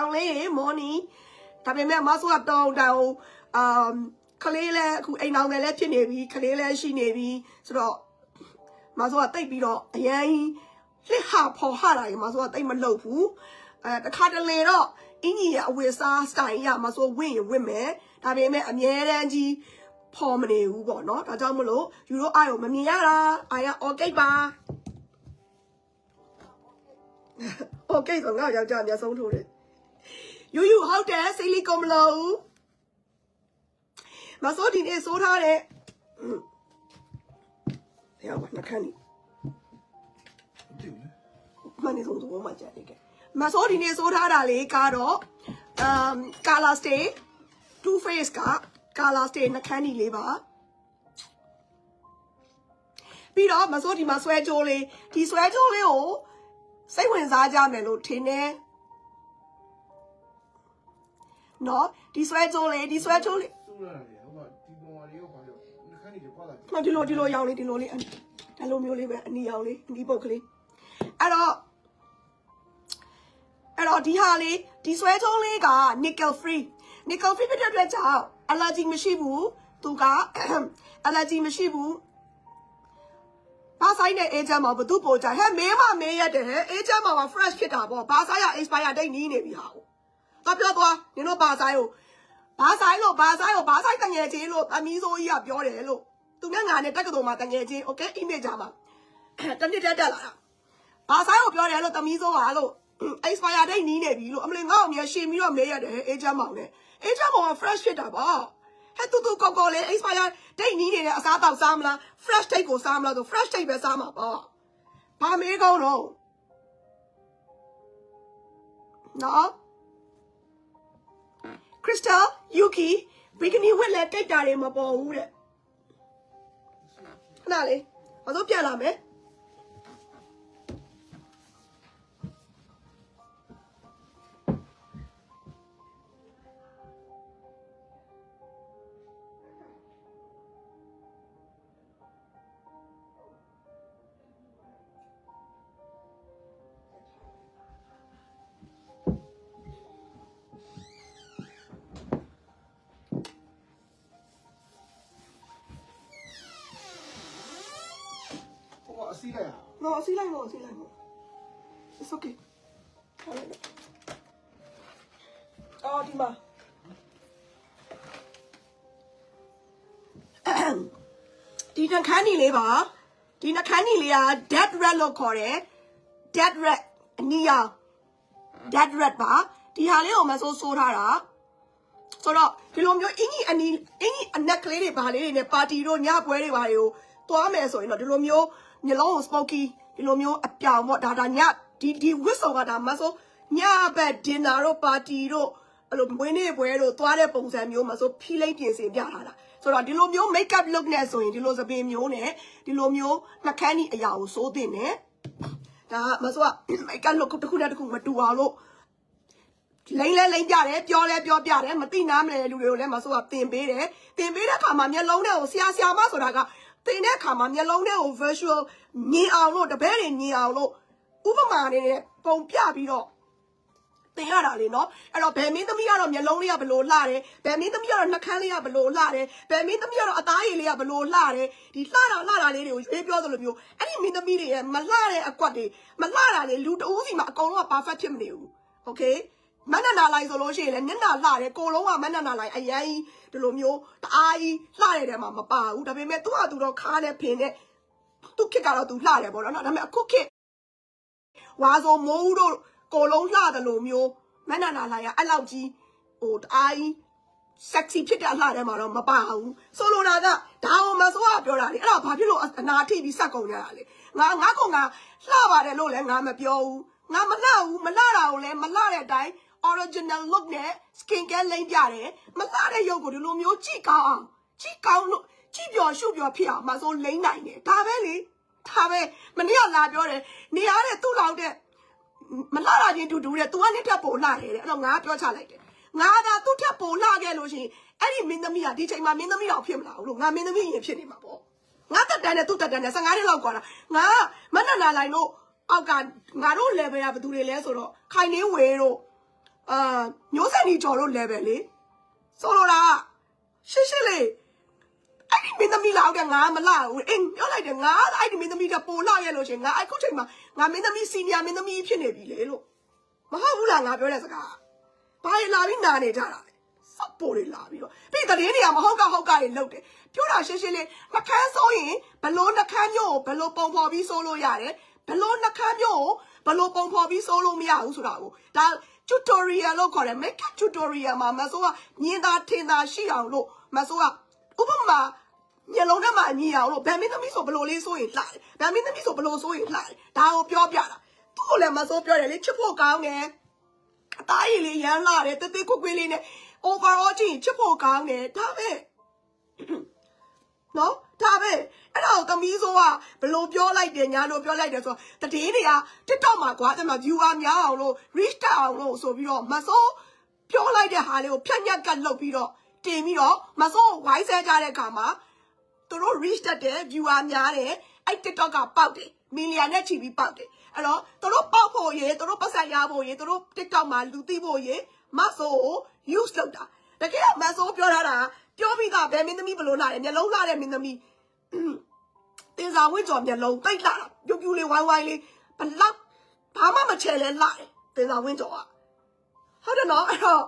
အောင်လေးရေမော်နီဒါပေမဲ့မဆိုးကတောင်းတောင်းအမ်ကလေးလည်းအခုအိမ်အောင်လည်းဖြစ်နေပြီကလေးလည်းရှိနေပြီဆိုတော့မဆိုးကတိတ်ပြီးတော့အရင်လှစ်ဟာဖော်ဟာတာရေမဆိုးကတိတ်မလုပ်ဘူးအဲတခါတလေတော့အင်းကြီးရဲ့အဝတ်စားစတိုင်ရမဆိုးဝင့်ရဝင့်မယ်ဒါပေမဲ့အမြဲတမ်းကြီးဖော်မနေဘူးပေါ့နော်ဒါကြောင့်မလို့ယူရိုအာရုံမမြင်ရတာအာရအော်ကိတ်ပါ โอเคဆိုငါယောက်ျားအများဆုံးထိုးတယ် ယူယူဟုတ်တယ်စိလီကုံမလို့မစိုးဒီနေ့စိုးထားတယ်ဟဲ့ဘာနှခမ်းနီမသိဘူးလေမနေဆုံးသဘောမှကြတယ်ကဲမစိုးဒီနေ့စိုးထားတာလေကတော့အမ်ကာလာစတေး two face ကကာလာစတေးနှခမ်းနီလေးပါပြီးတော့မစိုးဒီမှာဆွဲကြိုးလေးဒီဆွဲကြိုးလေးကိုစိတ်ဝင်စားကြမယ်လို့ထင်တယ် နော်ဒီဆွဲကြိုးလေးဒီဆွဲကြိုးလေးစိုးရတာလေဟိုကဒီပုံပါလေးရောပါလို့နှခမ်းနေကြပွားလာတယ်မဒီလိုဒီလိုရောင်လေးဒီလိုလေးဒါလိုမျိုးလေးပဲအနီရောင်လေးအနီပုတ်ကလေးအဲ့တော့အဲ့တော့ဒီဟာလေးဒီဆွဲကြိုးလေးက nickel free nickel free ဖြစ်တဲ့အတွက်ကြောင့် allergy မရှိဘူးသူက allergy မရှိဘူးဘာဆိုင်နဲ့အေးချမ်းမှာဘသူပို့ကြဟဲ့မင်းမမင်းရတယ်ဟဲ့အေးချမ်းမှာ fresh ဖြစ်တာပေါ့ဘာဆိုင်ရ expire date နီးနေပြီဟာကို တော့ပြောသွားနင်တို့ဘာဆိုင်ကိုဘာဆိုင်လို့ဘာဆိုင်ကိုဘာဆိုင်တငယ်ချင်းလို့အမီးဆိုးကြီးကပြောတယ်လို့သူနဲ့ငါနဲ့တက္ကသိုလ်မှာတငယ်ချင်း okay image ကြမှာတနစ်တက်တက်လာတာဘာဆိုင်ကိုပြောတယ်လို့တမီးဆိုးပါလို့ expire date နီးနေပြီလို့အမလေးငါ့ကိုမြင်ရှင်းပြီးတော့မေးရတယ်ဟဲ့အေးချမ်းမောင်နဲ့အေးချမ်းမောင်က fresh ဖြစ်တာပေါ့ဟဲ့တူတူကောက်ကောက်လေး expire date နီးနေတဲ့အစားတောက်စားမလား fresh date ကိုစားမလားဆို fresh date ပဲစားမှာပေါ့ဘာမေးကောင်းတော့နော် Crystal Yuki ဘီကနီဝက်လက်တိတ်တာတွေမပေါ်ဘူးတဲ့ခဏလေးဘာလို့ပြန်လာမယ် စီးလိုက်ရနော်အစီလိုက်နော်အစီလိုက်နော် It's okay အော်ဒီမှာဒီနှခမ်းနီလေးပါဒီနှခမ်းနီလေးက dead rat လို့ခေါ်တယ် dead rat အနီရောင် dead rat ပါဒီဟာလေးကိုမဆိုးဆိုးထားတာဆိုတော့ဒီလိုမျိုးအင်းကြီးအနီအင်းကြီးအနက်ကလေးတွေဘာလေးတွေနဲ့ပါတီတို့ညပွဲတွေဘာတွေကိုသွားမယ်ဆိုရင်တော့ဒီလိုမျိုး မျိုးလုံးကို smoky ဒီလိုမျိုးအပြောင်ပေါ့ဒါဒါညဒီဒီ whistle ကဒါမဆိုးညဘက် dinner တို့ပါတီတို့အဲ့လိုမွေးနေ့ပွဲတို့သွားတဲ့ပုံစံမျိုးမဆိုးဖီးလိမ့်ပြင်ဆင်ပြထားတာဆိုတော့ဒီလိုမျိုး make up look နဲ့ဆိုရင်ဒီလိုသပင်မျိုးနဲ့ဒီလိုမျိုးနှကန်းဒီအရာကိုစိုးတင်တယ်ဒါကမဆိုးက make up look တစ်ခုနဲ့တစ်ခုမတူအောင်လို့လိမ့်လဲလိမ့်ပြတယ်ပြောလဲပြောပြတယ်မသိနားမလဲတဲ့လူတွေကိုလည်းမဆိုးကတင်ပေးတယ်တင်ပေးတဲ့အခါမှာမျက်လုံးထဲကိုဆရာဆရာမဆိုတာက တင်တဲ့အခါမှာမျက်လုံးထဲကို visual မြင်အောင်လို့တပည့်တွေမြင်အောင်လို့ဥပမာအနေနဲ့ပုံပြပြီးတော့တင်ရတာလေနော်အဲ့တော့ဗယ်မင်းသမီးကတော့မျက်လုံးလေးကဘလို့လှတယ်ဗယ်မင်းသမီးကတော့နှာခမ်းလေးကဘလို့လှတယ်ဗယ်မင်းသမီးကတော့အသားရည်လေးကဘလို့လှတယ်ဒီလှတာလှတာလေးတွေကိုရွေးပြောသလိုမျိုးအဲ့ဒီမင်းသမီးတွေရဲ့မလှတဲ့အကွက်တွေမလှတာလေလူတဦးစီမှာအကုန်လုံးက perfect ဖြစ်မနေဘူး okay မနနာလိုက်ဆိုလို့ရှိရင်လည်းမျက်နှာလှတယ်ကိုလုံးကမနနာလိုက်အရင်ကြီးဒီလိုမျိုးတအားကြီးလှတဲ့တဲမှာမပါဘူးဒါပေမဲ့သူ့ဟာသူတော့ခါနဲ့ဖင်နဲ့သူ့ခစ်ကတော့သူလှတယ်ပေါ့နော်ဒါပေမဲ့အခုခစ်ဝါဆိုမိုးဦးတို့ကိုလုံးလှတယ်လို့မျိုးမနနာလိုက်ရအဲ့လောက်ကြီးဟိုတအားကြီး sexy ဖြစ်တဲ့အလှထဲမှာတော့မပါဘူးဆိုလိုတာကဒါအောင်မဆိုးကပြောတာလေအဲ့တော့ဘာဖြစ်လို့အနာထိပြီးစက်ကုန်ကြတာလဲငါငါကောင်ကလှပါတယ်လို့လည်းငါမပြောဘူးငါမလှဘူးမလှတာကိုလည်းမလှတဲ့အတိုင်း original look နဲ့ skin care လိမ့်ပြတယ်မလှတဲ့ရုပ်ကိုဒီလိုမျိုးကြည့်ကောင်းအောင်ကြည့်ကောင်းလို့ကြည့်ပျော်ရှုပျော်ဖြစ်အောင်မဆုံးလိမ့်နိုင်တယ်ဒါပဲလေဒါပဲမနေ့ကလာပြောတယ်နေရတဲ့သူ့လောက်တဲ့မလှတာချင်းတူတူတဲ့ तू ကနှစ်ထပ်ပိုလှတယ်တဲ့အဲ့တော့ငါပြောချလိုက်တယ်ငါသာသူ့ထက်ပိုလှခဲ့လို့ရှိရင်အဲ့ဒီမင်းသမီးကဒီချိန်မှာမင်းသမီးတော့ဖြစ်မလာဘူးလို့ငါမင်းသမီးရင်ဖြစ်နေမှာပေါ့ငါတက်တန်းနဲ့သူ့တက်တန်းနဲ့15နှစ်လောက်ကွာတာငါမနက်နာလိုက်လို့အောက်ကငါတို့ level ကဘယ်သူတွေလဲဆိုတော့ခိုင်နေဝေတို့ အာမျိုးဆက်နီကျော်တို့ level လေဆိုလိုတာရှင်းရှင်းလေးအဲ့ဒီမင်းသမီးလောက်တဲ့ငါမလာဘူးအင်းပြောလိုက်တယ်ငါအဲ့ဒီမင်းသမီးကပိုလာရလို့ရှင်ငါအခုချိန်မှာငါမင်းသမီးစီနီယာမင်းသမီးဖြစ်နေပြီလေလို့မဟုတ်ဘူးလားငါပြောတဲ့စကားဘာလဲလာပြီးနာနေကြတာလဲစောက်ပိုတွေလာပြီးတော့ပြီးတည်င်းတွေကမဟုတ်ကဟုတ်ကတွေလုတ်တယ်ပြောတာရှင်းရှင်းလေးနှကန်းဆိုရင်ဘလို့နှကန်းမျိုးကိုဘလို့ပုံဖော်ပြီးဆိုလို့ရတယ်ဘလို့နှကန်းမျိုးကိုဘလို့ပုံဖော်ပြီးဆိုလို့မရဘူးဆိုတာကိုဒါ tutorial လို့ခေါ်တယ် make up tutorial မှာမဆိုးကမြင်သာထင်သာရှိအောင်လို့မဆိုးကဥပမာညလုံးထဲမှာညီအောင်လို့ဗန်မင်းသမီးဆိုဘလို့လေးဆိုရင်လှတယ်ဗန်မင်းသမီးဆိုဘလို့ဆိုရင်လှတယ်ဒါကိုပြောပြတာသူ့ကိုလည်းမဆိုးပြောတယ်လေချစ်ဖို့ကောင်းတယ်အသားရည်လေးရမ်းလာတယ်တသေးကွကွေးလေးနဲ့ overall ကြည့်ရင်ချစ်ဖို့ကောင်းတယ်ဒါပဲ နော်ဒါပဲအဲ့ဒါကိုသမီးဆိုကဘလို့ပြောလိုက်တယ်ညာလို့ပြောလိုက်တယ်ဆိုတော့တည်င်းတွေက TikTok မှာကွာတဲ့မှာ viewer များအောင်လို့ reach တက်အောင်လို့ဆိုပြီးတော့မဆိုးပြောလိုက်တဲ့ဟာလေးကိုဖြတ်ညက်ကတ်လုပ်ပြီးတော့တင်ပြီးတော့မဆိုးဝိုင်းဆဲကြတဲ့အခါမှာသူတို့ reach တက်တယ် viewer များတယ်အဲ့ TikTok ကပေါက်တယ်မီလီယံနဲ့ချီပြီးပေါက်တယ်အဲ့တော့သူတို့ပေါက်ဖို့ရေသူတို့ပတ်စံရဖို့ရေသူတို့ TikTok မှာလူသိဖို့ရေမဆိုးကို use လုပ်တာတကယ်မဆိုးပြောထားတာ ပြောပြီးသားဘယ်မင်းသမီးဘလို့လာတယ်မျက်လုံးလာတဲ့မင်းသမီးတင်စာဝင့်ကြော်မျက်လုံးတိတ်လာတာပြူပြူလေးဝိုင်းဝိုင်းလေးဘလောက်ဘာမှမချဲလဲလာတယ်တင်စာဝင့်ကြော်ကဟုတ်တယ်နော်အဲ့တော့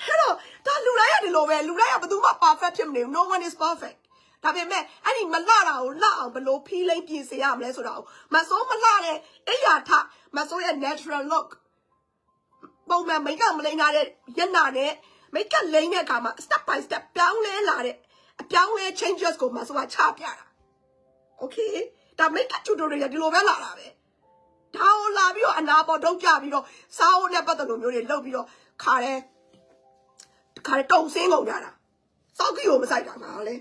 အဲ့တော့ဒါလူတိုင်းရတယ်လို့ပဲလူတိုင်းကဘယ်သူမှ perfect ဖြစ်မနေဘူး no one is perfect ဒါပေမဲ့အဲ့ဒီမလှတာကိုလှအောင်ဘယ်လိုဖီးလိမ့်ပြင်စေရမလဲဆိုတာကိုမစိုးမလှတဲ့အိယာထမစိုးရဲ့ natural look ပုံမှန်မိတ်ကမလိမ့်ထားတဲ့ညနာနဲ့ မိတ်ကလိမ့်တဲ့အခါမှာ step by step ပြောင်းလဲလာတဲ့အပြောင်းလဲ changes ကိုမဆိုကချပြတာ okay ဒါမိတ်က tutorial ဒီလိုပဲလာတာပဲဒါကိုလာပြီးတော့အနာပေါ်ထုတ်ပြပြီးတော့စာအုပ်နဲ့ပတ်သက်လို့မျိုးတွေလုပ်ပြီးတော့ခါတယ်ခါတယ်တုံဆင်းကုန်ကြတာစောက်ကြီးကိုမဆိုင်တာငါလဲ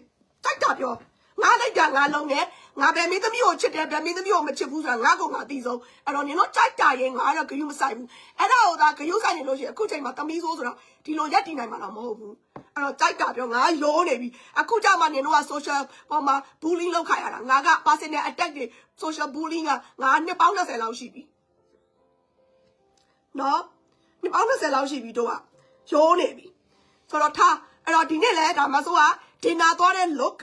စိုက်တာပြောငါလိုက်တာငါလုံးနဲ့ ငါပဲမင်းသမီးကိုချစ်တယ်ဗျမင်းသမီးကိုမချစ်ဘူးဆိုတာငါကငါသိဆုံးအဲ့တော့နင်တို့ကြိုက်တာရင်ငါတော့ဂယုမဆိုင်ဘူးအဲ့ဒါဟိုဒါဂယုဆိုင်နေလို့ရှိရင်အခုချိန်မှာတမီးဆိုးဆိုတော့ဒီလိုရက်တည်နိုင်မှာတော့မဟုတ်ဘူးအဲ့တော့ကြိုက်တာပြောငါရိုးနေပြီအခုကြမှာနင်တို့က social ပေါ်မှာ bullying လုပ်ခါရတာငါက personal attack တွေ social bullying ကငါနှစ်ပေါင်း20လောက်ရှိပြီနော်နှစ်ပေါင်း20လောက်ရှိပြီတို့ကရိုးနေပြီဆိုတော့ထားအဲ့တော့ဒီနေ့လဲဒါမှဆိုကဒင်နာသွားတဲ့ look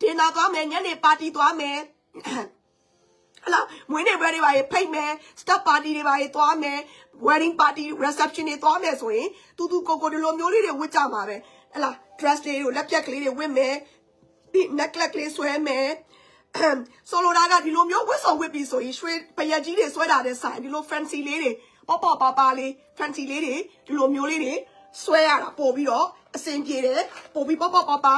ဒင်နာသွားမယ်ညနေပါတီသွားမယ်ဟလာမွေးနေ့ပွဲတွေပါရေးဖိတ်မယ် stop party တွေပါရေးသွားမယ် wedding party reception တွေသွားမယ်ဆိုရင်တူတူကိုကိုဒီလိုမျိုးလေးတွေဝတ်ကြမှာပဲဟလာ dress လေးတွေလက်ပြက်ကလေးတွေဝတ်မယ်ပြီး necklace ကလေးဆွဲမယ်ဆိုလိုတာကဒီလိုမျိုးဝတ်စော်ဝတ်ပြီးဆိုရင်ရွှေပရက်ကြီးတွေဆွဲတာတဲ့ဆိုင်ဒီလို fancy လေးတွေပေါ့ပေါ့ပါပါလေး fancy လေးတွေဒီလိုမျိုးလေးတွေဆွဲရတာပို့ပြီးတော့အဆင်ပြေတယ်ပို့ပြီးပေါ့ပေါ့ပါပါ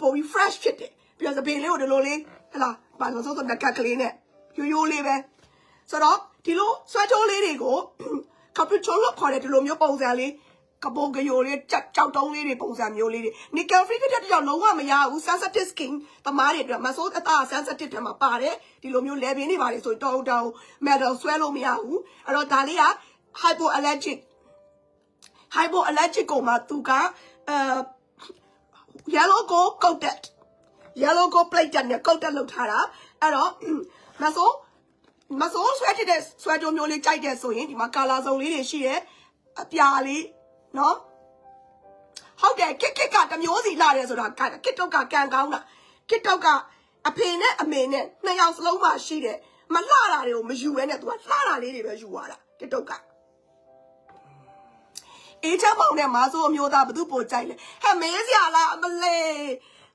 ပို့ပြီး fresh ဖြစ်တယ် ပြီးတော့သပင်လေးကိုဒီလိုလေးဟလာဘာလို့ဆိုတော့ necklace ကလေးနဲ့ရိုးရိုးလေးပဲဆိုတော့ဒီလိုဆွဲချိုးလေးတွေကိုကပူချိုလို့ခေါ်တဲ့ဒီလိုမျိုးပုံစံလေးကပုံကယိုလေးကြောက်ကြောက်တုံးလေးတွေပုံစံမျိုးလေးတွေ nickel free ကတည်းကလုံးဝမရဘူး sensitive skin တမားတွေအတွက်မဆိုးအသား sensitive တွေမှာပါတယ်ဒီလိုမျိုး level နေပါလေဆိုတော့တောင်း metal ဆွဲလို့မရဘူးအဲ့တော့ဒါလေးက hypoallergic hypoallergic ကိုမှသူကအဲ yellow go coated yellow go plated နဲ့ coated လုပ်ထားတာအဲ့တော့မဆိုးမဆိုးဆွဲထတဲ့ဆွဲကြိုးမျိုးလေးကြိုက်တဲ့ဆိုရင်ဒီမှာ color စုံလေးတွေရှိတယ်အပြာလေးနော်ဟုတ်တယ်ကစ်ကစ်ကတစ်မျိုးစီလာတယ်ဆိုတာကစ်တော့ကကန်ကောင်းတာကစ်တော့ကအဖေနဲ့အမေနဲ့နှစ်ယောက်စလုံးမှရှိတယ်မလှတာတွေကိုမယူရဲနဲ့သူကလှတာလေးတွေပဲယူသွားတာကစ်တော့ကအေးချမောင်နဲ့မာဆိုးအမျိုးသားဘသူပိုကြိုက်လဲဟဲ့မေးစရာလားအမလေး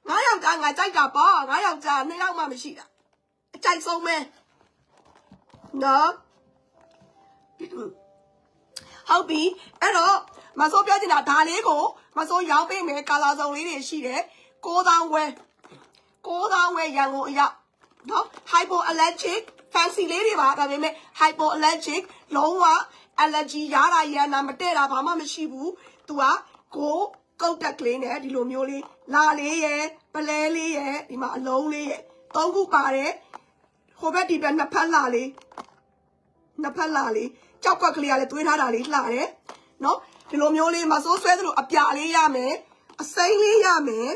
ငါယောက်ျားငါကြိုက်တာပေါ့ငါယောက်ျားနှစ်ယောက်မှမရှိတာအကြိုက်ဆုံးပဲနော်ဟုတ်ပြီအဲ့တော့မဆိုးပြောချင်တာဒါလေးကိုမဆိုးရောင်းပေးမယ်ကာလာစုံလေးတွေရှိတယ်6000ဝယ်6000ဝယ်ရန်ကုန်အရောက်နော် hypoallergic fancy လေးတွေပါဒါပေမဲ့ hypoallergic လုံးဝ allergy ရတာရန်နာမတည့်တာဘာမှမရှိဘူးသူကကို ကုတ်တက်ကလေးနဲ့ဒီလိုမျိုးလေးလာလေးရယ်ပလဲလေးရယ်ဒီမှာအလုံးလေးရယ်သုံးခုပါတယ်ဟိုဘက်ဒီဘက်နှစ်ဖက်လာလေးနှစ်ဖက်လာလေးကြောက်ကွက်ကလေးကလည်းသွေးထားတာလေးလှတယ်နော်ဒီလိုမျိုးလေးမဆိုးဆွဲသလိုအပြာလေးရမယ်အစိမ်းလေးရမယ်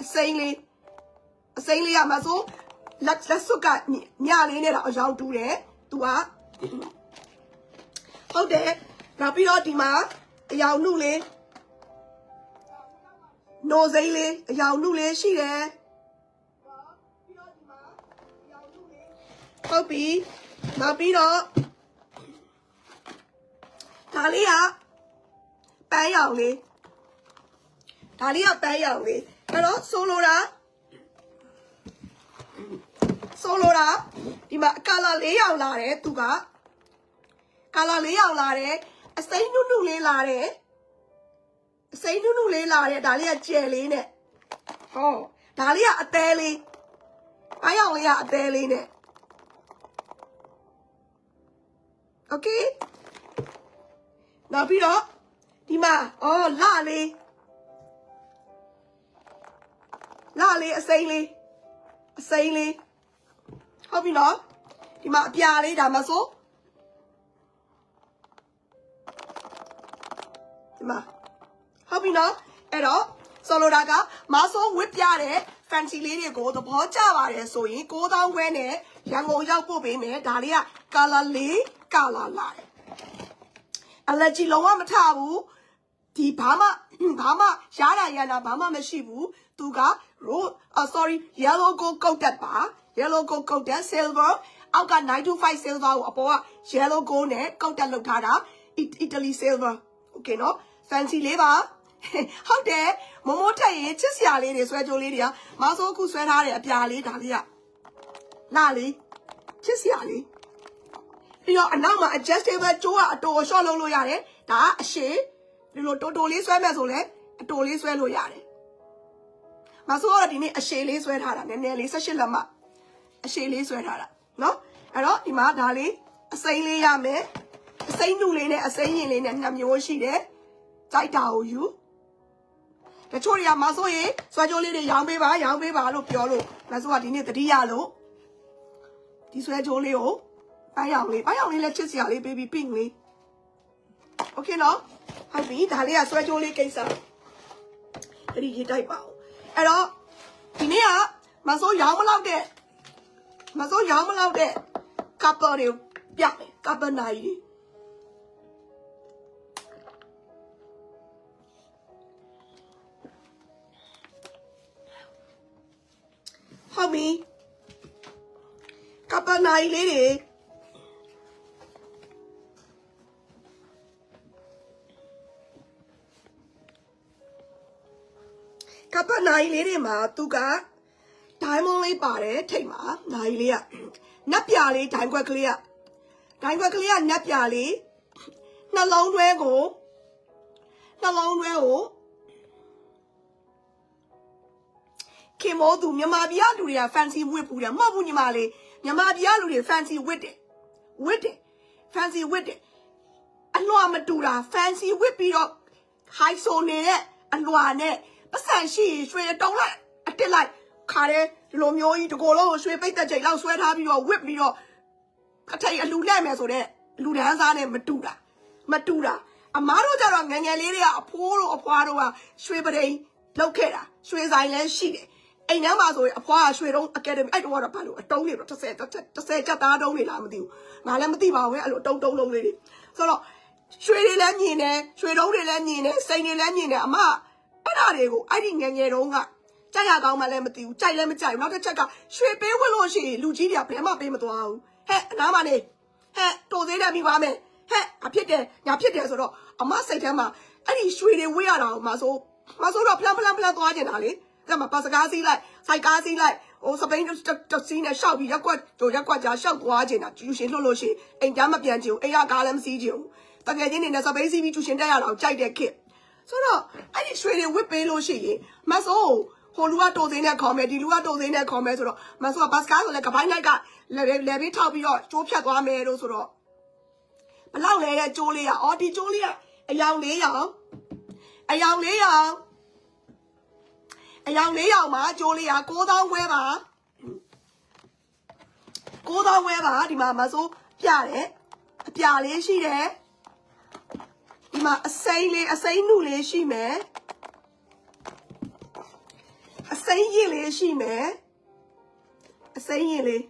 အစိမ်းလေးအစိမ်းလေးရမှာဆိုလက်လက်စွပ်ကညလေးနဲ့တော့အယောင်တူတယ်သူကဟုတ်တယ်နောက်ပြီးတော့ဒီမှာ အယောင်နှုလေးနိုစိမ့်လေးအယောင်နှုလေးရှိတယ်ဟုတ်ပြီနောက်ပြီးတော့ဒါလေးကပန်းရောင်လေးဒါလေးကပန်းရောင်လေးအဲ့တော့ဆိုလိုတာဆိုလိုတာဒီမှာကာလာလေးရောင်လာတယ်သူကကာလာလေးရောင်လာတယ် အစိမ်းနုနုလေးလာတယ်အစိမ်းနုနုလေးလာတယ်ဒါလေးကကျယ်လေးနဲ့ဟောဒါလေးကအသေးလေးပန်းရောင်လေးကအသေးလေးနဲ့โอเคနောက်ပြီးတော့ဒီမှာအော်လှလေးလှလေးအစိမ်းလေးအစိမ်းလေးဟုတ်ပြီနော်ဒီမှာအပြာလေးဒါမှဆို ဒီမှာဟုတ်ပြီနော်အဲ့တော့ဆိုလိုတာကမဆိုးဝစ်ပြတဲ့ fancy လေးတွေကိုသဘောကျပါတယ်ဆိုရင်9000ခွဲနဲ့ရန်ကုန်ရောက်ပို့ပေးမယ်ဒါလေးက color လေး color လာတယ် allergy လုံးဝမထဘူးဒီဘာမှဘာမှရှားတာရတာဘာမှမရှိဘူးသူက road uh, sorry yellow gold coated ပါ yellow gold coated silver အောက်က925 silver ကိုအပေါ်က yellow gold နဲ့ coated လုပ်ထားတာ It- Italy silver okay နော် fancy လေးပါ ဟုတ်တယ်မမိုးထက်ရင်ချစ်စရာလေးတွေဆွဲကြိုးလေးတွေကမဆိုးအခုဆွဲထားတဲ့အပြာလေးဒါလေးကလာလေးချစ်စရာလေး ပြီးတော့အနောက်မှာ adjustable ကြိုးကအတိုကို short လုပ်လို့ရတယ်ဒါကအရှည်ဒီလိုတိုတိုလေးဆွဲမဲ့ဆိုလဲအတိုလေးဆွဲလို့ရတယ်မဆိုးတော့ဒီနေ့အရှည်လေးဆွဲထားတာနည်းနည်းလေး18လက်မအရှည်လေးဆွဲထားတာเนาะအဲ့တော့ဒီမှာဒါလေးအစိမ်းလေးရမယ်အစိမ်းနုလေးနဲ့အစိမ်းရင်လေးနဲ့နှစ်မျိုးရှိတယ် ကြိုက်တာကိုယူတချို့တွေကမဆိုရင်စွဲကြိုးလေးတွေရောင်းပေးပါရောင်းပေးပါလို့ပြောလို့မဆိုကဒီနေ့တတိယလို့ဒီစွဲကြိုးလေးကိုပိုက်ရောင်လေးပိုက်ရောင်လေးလည်းချစ်စရာလေးပေးပြီး pink လေး okay နော်ဟုတ်ပြီဒါလေးကစွဲကြိုးလေးကိစ္စတတိရေးတိုက်ပါဦးအဲ့တော့ဒီနေ့ကမဆိုရောင်းမလောက်တဲ့မဆိုရောင်းမလောက်တဲ့ couple တွေပြတယ် couple နိုင်တွေ ဟုတ်ပြီ couple နိုင်လေးတွေကပ်ပနိုင်လေးတွေမှာသူကဒိုင်းမွန်လေးပါတယ်ထိတ်မှာနိုင်လေးကနက်ပြလေးဒိုင်းခွက်ကလေးကဒိုင်းခွက်ကလေးကနက်ပြလေးနှလုံးတွဲကိုနှလုံးတွဲကို ခင်မိုးသူမြန်မာပြည်ကလူတွေက fancy ဝတ်ပူတယ်မဟုတ်ဘူးညီမလေးမြန်မာပြည်ကလူတွေ fancy ဝတ်တယ်ဝတ်တယ် fancy ဝတ်တယ်အလွှာမတူတာ fancy ဝတ်ပြီးတော့ high ဆိုနေတဲ့အလွှာနဲ့ပတ်စံရှိရင်ရွှေတုံးလိုက်အတစ်လိုက်ခါတဲ့ဒီလိုမျိုးကြီးတကိုယ်လုံးကိုရွှေပိတ်သက်ချိန်လောက်ဆွဲထားပြီးတော့ဝစ်ပြီးတော့အထိတ်အလူလက်မယ်ဆိုတော့လူဒန်းစားနဲ့မတူတာမတူတာအမားတို့ကြတော့ငယ်ငယ်လေးတွေကအဖိုးတို့အဖွားတို့ကရွှေပဒိန်လောက်ခဲ့တာရွှေဆိုင်လည်းရှိတယ် အိမ်ထဲမှာဆိုရင်အဖွားကရွှေတုံးအကယ်ဒမီအဲ့တော့ကတော့ဘာလို့အတုံးတွေတော့30 30ကြက်သားတုံးတွေလားမသိဘူးငါလည်းမသိပါဘူးအဲ့လိုအတုံးတုံးလုံးလေးတွေဆိုတော့ရွှေတွေလည်းမြင်တယ်ရွှေတုံးတွေလည်းမြင်တယ်စိန်တွေလည်းမြင်တယ်အမအဲ့ဒါတွေကိုအဲ့ဒီငယ်ငယ်တုန်းကကြိုက်ရကောင်းမှလည်းမသိဘူးကြိုက်လည်းမကြိုက်ဘူးနောက်တစ်ချက်ကရွှေပေးဝတ်လို့ရှိရင်လူကြီးတွေကဘယ်မှပေးမသွားဘူးဟဲ့အနားမနေဟဲ့တိုသေးတယ်မိပါမယ်ဟဲ့အဖြစ်တယ်ညာဖြစ်တယ်ဆိုတော့အမစိတ်ထဲမှာအဲ့ဒီရွှေတွေဝေးရတာကိုမဆိုမဆိုတော့ဖလန်ဖလန်ဖလန်သွားကျင်တာလေ အဲ့မှာပတ်စကားစီးလိုက်စိုက်ကားစီးလိုက်ဟိုစပိန်တစီးနဲ့ရှောက်ပြီးရက်ကွက်တို့ရက်ကွက်ကြားရှောက်သွားကျင်တာကျူရှင်လှုပ်လို့ရှိရင်အိမ်ကြားမပြန်ချင်ဘူးအိမ်ကကားလည်းမစီးချင်ဘူးတကယ်ချင်းနေနဲ့စပိန်စီးပြီးကျူရှင်တက်ရတာကိုကြိုက်တဲ့ခစ်ဆိုတော့အဲ့ဒီရွှေတွေဝစ်ပေးလို့ရှိရင်မဆိုဟိုလူကတိုသေးနဲ့ခေါ်မယ်ဒီလူကတိုသေးနဲ့ခေါ်မယ်ဆိုတော့မဆိုကဘတ်စကားဆိုလဲကပိုင်းလိုက်ကလေလေဘေးထောက်ပြီးတော့ကျိုးဖြတ်သွားမယ်လို့ဆိုတော့ ဘလောက်လဲတဲ့ကျိုးလေးอ่ะအော်ဒီကျိုးလေးอ่ะအယောင်၄ရောင်အယောင်၄ရောင် အယောင်၄ရောင်မှာကျိုးလေးอ่ะ9000ခွဲပါ9000ခွဲပါဒီမှာမဆိုးပြတယ်အပြာလေးရှိတယ်ဒီမှာအစိမ်းလေးအစိမ်းနုလေးရှိမယ်အစိမ်းရင်လေးရှိမယ်အစိမ်းရင်လေး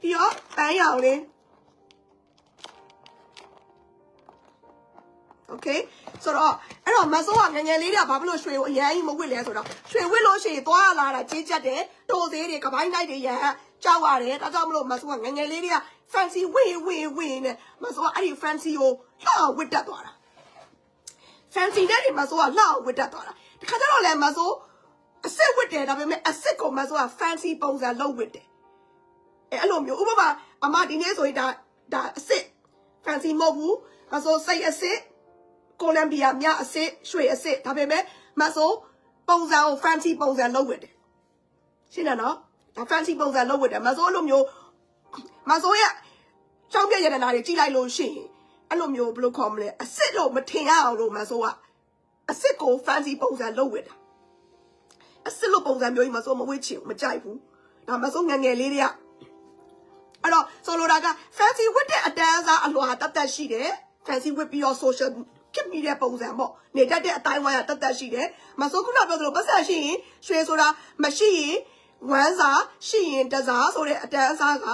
ဒီရောပန်းရောင်လေး OK，说着，哎，我们说，伢伢里里巴不了水，伢伢有毛会来，说着，水会落些多啦啦，节假日多得的，搞摆哪的呀？找娃的，他他们喽，我说，伢伢里里，Fancy，喂喂喂呢？我说，阿姨，Fancy 有老会得多啦，Fancy 那里，我说，老会得多啦，你看咱老来，我说，Ase 会得，阿贝美，Aseko，我说，Fancy 帮咱老会得，哎，俺们有，我爸爸阿妈，今年岁大，大 Ase，Fancy 毛股，我说，Ase。 ကိုလံဘီယာမြအစ်စ်ရွှေအစ်စ်ဒါပေမဲ့မဆိုပုံစံကို fancy ပုံစံလုပ်ဝတ်တယ်ရှင်းတယ်နော်ဒါ fancy ပုံစံလုပ်ဝတ်တယ်မဆိုလိုမျိုးမဆိုရဲ့ကြောင်းပြရတနာတွေကြည့်လိုက်လို့ရှိရင်အဲ့လိုမျိုးဘယ်လိုခေါ်မလဲအစ်စ်တော့မထင်ရအောင်လို့မဆိုကအစ်စ်ကို fancy ပုံစံလုပ်ဝတ်တာအစ်စ်လိုပုံစံမျိုးကြီးမဆိုမဝတ်ချင်ဘူးမကြိုက်ဘူးဒါမဆိုငယ်ငယ်လေးတွေကအဲ့တော့ဆိုလိုတာက fancy ဝတ်တဲ့အတန်းအစားအလွာတတ်တတ်ရှိတယ် fancy ဝတ်ပြီးတော့ social ဖြစ်မိတဲ့ပုံစံပေါ့နေတတ်တဲ့အတိုင်းဝိုင်းကတတ်တတ်ရှိတယ်မဆိုခုနပြောသလိုပတ်စံရှိရင်ရွှေဆိုတာမရှိရင်ဝမ်းစာရှိရင်တစားဆိုတဲ့အတန်းအစားက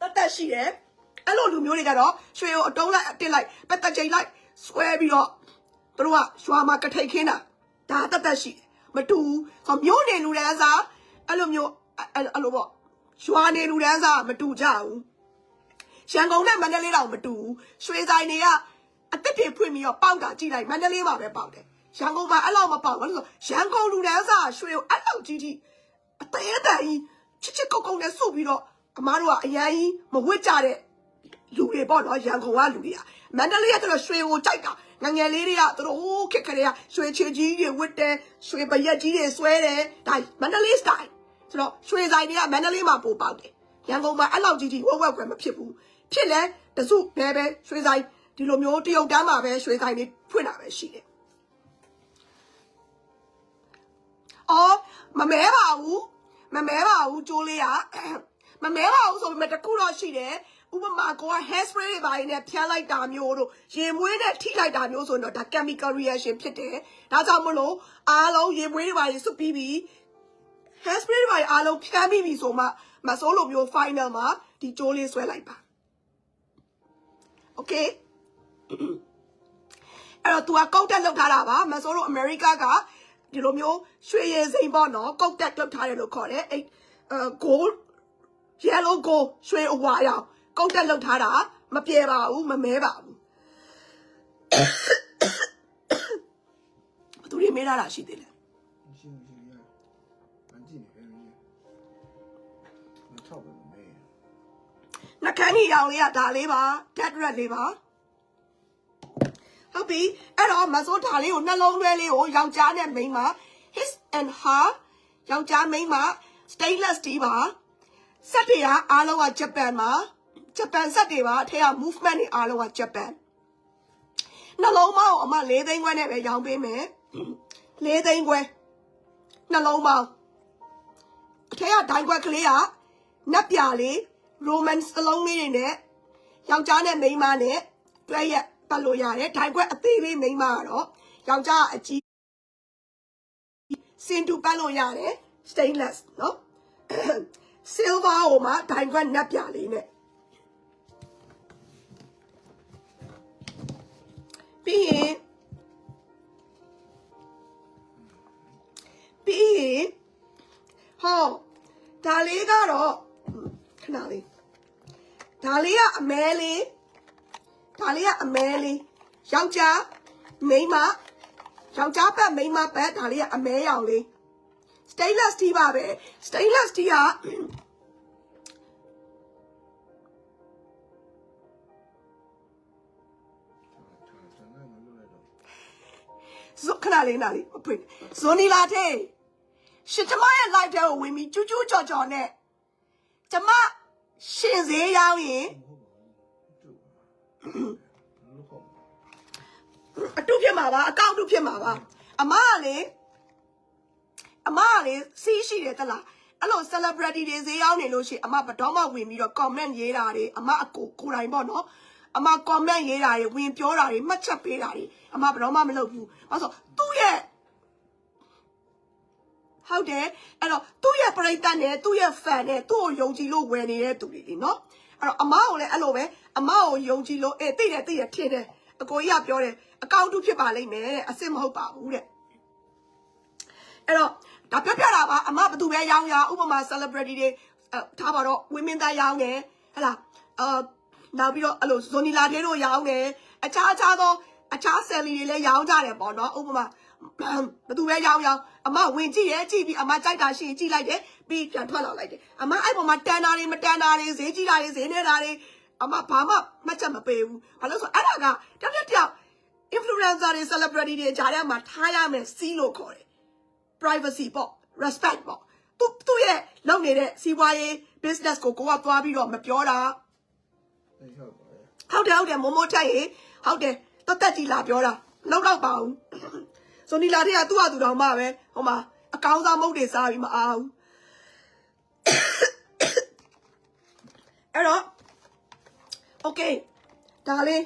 တတ်တတ်ရှိတယ်အဲ့လိုလူမျိုးတွေကတော့ရွှေကိုအတုံးလိုက်အတစ်လိုက်ပတ်သက်ချိန်လိုက်ဆွဲပြီးတော့သူတို့ကရွာမှာကထိတ်ခင်းတာဒါတတ်တတ်ရှိတယ်မတူဘူးဆိုတော့မျိုးနေလူတန်းစားအဲ့လိုမျိုးအဲ့အဲ့လိုပေါ့ရွာနေလူတန်းစားမတူကြဘူး ရန်ကုန်နဲ့မန္တလေးတောင်မတူဘူးရွှေဆိုင်တွေကအသက်တွေဖွင့်ပြီးတော့ပေါက်တာကြည့်လိုက်မန္တလေးမှာပဲပေါက်တယ်ရန်ကုန်မှာအဲ့လောက်မပေါက်ဘူးလို့ဆိုရန်ကုန်လူတန်းစားရွှေကိုအဲ့လောက်ကြီးကြီးအသေးအတန်ကြီးချစ်ချစ်ကုတ်ကုတ်နဲ့စုပ်ပြီးတော့အမားတို့ကအရန်ကြီးမဝစ်ကြတဲ့လူတွေပေါ့နော်ရန်ကုန်ကလူတွေကမန္တလေးကတော့ရွှေကိုကြိုက်တာငငယ်လေးတွေကသူတို့ဟိုးခက်ခက်တွေကရွှေချေကြီးတွေဝစ်တယ်ရွှေပရက်ကြီးတွေဆွဲတယ်ဒါမန္တလေးစတိုင်ဆိုတော့ရွှေဆိုင်တွေကမန္တလေးမှာပိုပေါက်တယ်ရန်ကုန်မှာအဲ့လောက်ကြီးကြီးဝက်ဝက်ကွယ်မဖြစ်ဘူး ဖြစ်လဲတစုပဲပဲရွှေဆိုင်ဒီလိုမျိုးတရုတ်တန်းမှာပဲရွှေဆိုင်တွေဖွင့်တာပဲရှိတယ်။အော်မမဲပါဘူးမမဲပါဘူးကြိုးလေးကမမဲပါဘူးဆိုပေမဲ့တခုတော့ရှိတယ်။ဥပမာကိုက hair spray တွေပါရင်လည်းဖျက်လိုက်တာမျိုးတို့ရေမွေးနဲ့ထိလိုက်တာမျိုးဆိုရင်တော့ဒါ chemical reaction ဖြစ်တယ်။ဒါကြောင့်မလို့အားလုံးရေမွေးတွေပါရင်စွပ်ပြီးပြီ hair spray တွေပါရင်အားလုံးဖြန်းပြီးပြီဆိုမှမဆိုးလိုမျိုး final မှာဒီကြိုးလေးဆွဲလိုက်ပါ okay အဲ့တော့ तू ကကောက်တက်လောက်ထားတာပါမဆိုလို့အမေရိကကဒီလိုမျိုးရွှေရည်စိမ်ပေါ့နော်ကောက်တက်လောက်ထားတယ်လို့ခေါ်တယ်အဲ့အဲ gold yellow gold ရွှေအဝါရောင်ကောက်တက်လောက်ထားတာမပြေပါဘူးမမဲပါဘူးသူတွေမေးတာရှိသေးတယ်ရှင်းရှင်းရအန်တီနေပဲမချောက်ပဲမဲ နှကန်းကြီးရောင်လေးကဒါလေးပါ dead red လေးပါဟုတ်ပြီအဲ့တော့မစိုးဒါလေးကိုနှလုံးသွဲလေးကိုယောက်ျားနဲ့မိန်းမ his and her ယောက်ျားမိန်းမ stainless steel ပါစက်တွေကအားလုံးကဂျပန်မှာဂျပန်စက်တွေပါအထက်က movement တွေအားလုံးကဂျပန်နှလုံးပေါင်းအမ၄သိန်းခွဲနဲ့ပဲရောင်းပေးမယ်၄သိန်းခွဲနှလုံးပေါင်းအထက်ကဒိုင်ခွက်ကလေးကနက်ပြလေး romance အလုံးလေးတွေနဲ့ယောက်ျားနဲ့မိန်းမနဲ့တွဲရက်ပတ်လို့ရတယ်ထိုင်ခွက်အသေးလေးမိန်းမကတော့ယောက်ျားအကြီးစင်တူပတ်လို့ရတယ် stainless နော် silver ဟိုမှာထိုင်ခွက်နက်ပြလေးနဲ့ပြီးရင်ပြီးရင်ဟောဒါလေးကတော့ခဏလေး ဒါလေးကအမဲလေးဒါလေးကအမဲလေးယောက်ျားမိန်းမယောက်ျားဘက်မိန်းမဘက်ဒါလေးကအမဲရောင်လေး stainless steel ပါပဲ stainless steel ကဆန္ဒမလုပ်လိုက်တော့ဇွခဏလေးနာလေးမဖွင့်ဇွန်နီလာတဲ့ရှစ်ကျမရဲ့ live တဲ့ကိုဝင်ပြီးကျူးကျူးကြော်ကြော်နဲ့ကျမ ရှင်စေးရောက်ရင်ဟုတ်ပါဘူးတူလို့ခေါ်အတုဖြစ်မှာပါအကောင့်တုဖြစ်မှာပါအမကလေအမကလေစီးရှိတယ်တလားအဲ့လို celebrity တွေဈေးရောက်နေလို့ရှိရင်အမဘတော်မှဝင်ပြီးတော့ comment ရေးတာတွေအမအကိုကိုယ်တိုင်ပေါ့နော်အမ comment ရေးတာတွေဝင်ပြောတာတွေမှတ်ချက်ပေးတာတွေအမဘတော်မှမလုပ်ဘူးဘာလို့ဆိုသူ့ရဲ့ ဟုတ်တယ်အဲ့တော့သူ့ရဲ့ပရိသတ်နဲ့သူ့ရဲ့ fan နဲ့သူ့ကိုယုံကြည်လို့ဝယ်နေတဲ့သူတွေလေနော်အဲ့တော့အမကိုလည်းအဲ့လိုပဲအမကိုယုံကြည်လို့အေးသိတယ်သိတယ်ထင်တယ်အကိုကြီးကပြောတယ်အကောင့်တူဖြစ်ပါလိမ့်မယ်တဲ့အစ်စ်မဟုတ်ပါဘူးတဲ့အဲ့တော့ဒါပြောပြတာပါအမဘသူပဲရောင်းရဥပမာ celebrity တွေအဲထားပါတော့ဝင်းမင်းသားရောင်းတယ်ဟဲ့လားအာနောက်ပြီးတော့အဲ့လိုဇွန်နီလာတဲတို့ရောင်းတယ်အခြားအခြားသောအခြား celebrity တွေလည်းရောင်းကြတယ်ပေါ့နော်ဥပမာ ဘသူပဲရောင်းရောင်းအမဝင်ကြည့်ရဲ့ကြည့်ပြီးအမကြိုက်တာရှိရင်ကြည့်လိုက်တယ်ပြီးပြန်ထွက်လာလိုက်တယ်အမအဲ့ပေါ်မှာတန်တာတွေမတန်တာတွေဈေးကြီးတာတွေဈေးနေတာတွေအမဘာမှမှတ်ချက်မပေးဘူးဘာလို့ဆိုအဲ့ဒါကတယောက်တစ်ယောက် influencer တွေ celebrity တွေဂျားထဲမှာထားရမယ်စီးလို့ခေါ်တယ် privacy ပေါ့ respect ပေါ့သူသူ့ရဲ့လုပ်နေတဲ့စီးပွားရေး business ကိုကိုကသွားပြီးတော့မပြောတာအေးဟုတ်ပါရဲ့ဟုတ်တယ်ဟုတ်တယ်မိုးမိုးထက်ရေဟုတ်တယ်တသက်ကြီးလာပြောတာလောက်တော့ပါဘူး ဆိုနီလာတဲ့ကသူ့ဟာသူတော်မှပဲဟိုမှာအကောင်းစားမုတ်တွေစားပြီးမအားဘူးအဲ့တော့ okay ဒါလေး